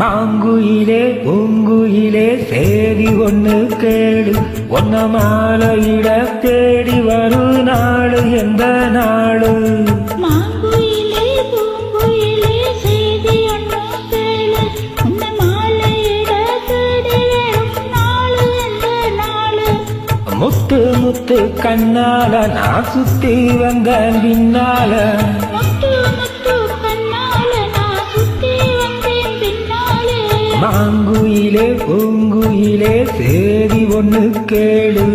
மாங்குயிலே பூங்குயிலே சேதி ஒண்ணு கேடு ஒன்ன மாலையிட தேடி வரும் நாடு எந்த நாடு முத்து முத்து கண்ணால நான் சுத்தி வந்த பின்னால. மாங்குயிலே பூங்குயிலே சேதி ஒன்று கேளு.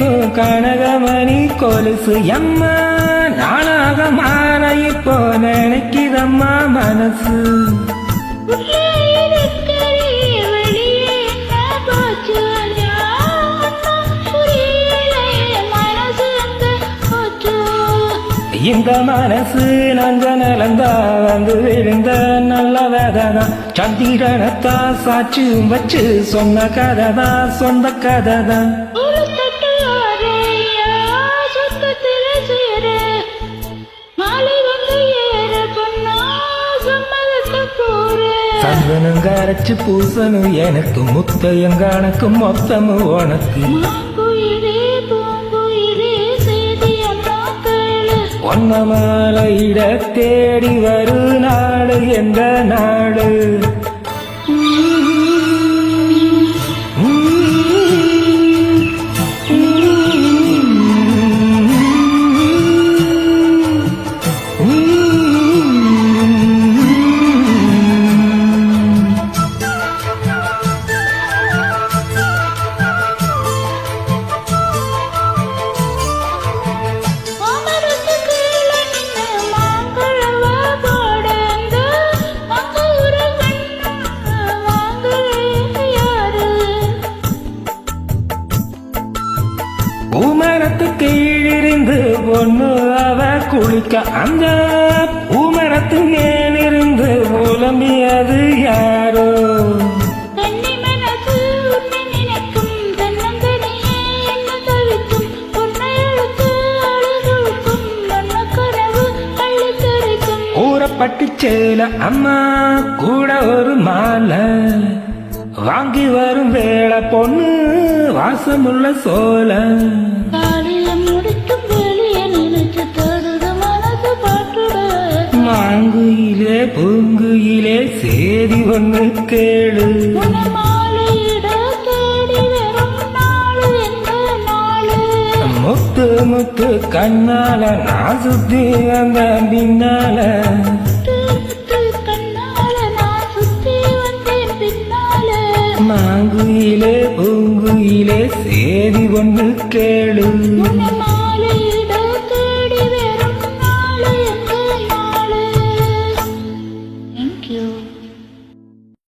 காலத்தழுவீனிக்கும் கனகமணி கொலுசு எம்மா நானாக மாற இப்போ நினைக்குதம்மா மனசு. இந்த மனசு நஞ்ச நலந்தா வந்து விழுந்த நல்ல வேதனா. சந்திரனத்தா சாட்சியும் வச்சு சொன்ன கதைதான் சொந்த கதைதான். ஒரு சந்தனம் கரைச்சு பூசணும் எனக்கு முத்தையும் கணக்கு மொத்தமும் உனக்கு. ஒன்னமால இட தேடி வரும் நாடு எந்த நாடு? பொண்ணு அவ குளிக்க அந்த பூமரத்து மேலிருந்து புலம்பியது யாரோ? கன்னி மனசு உன்னை நினைக்கும் தன்னந்தனியே என்ன தவிக்கும் உன்னை எழுத்து அழுதுக்கும் மண்ண கனவு அள்ளி தெரிக்கும் ஊறப்பட்டு சேல அம்மா கூட ஒரு மாலை வாங்கி வரும் வேளை பொண்ணு வாசமுள்ள சோலை. மாங்குயிலே பூங்குயிலே சேதி ஒன்று கேளு. முத்து முத்து கண்ணால நான் சுத்தி வந்த பின்னால. மாங்குயிலே பூங்குயிலே சேதி ஒன்று கேளு.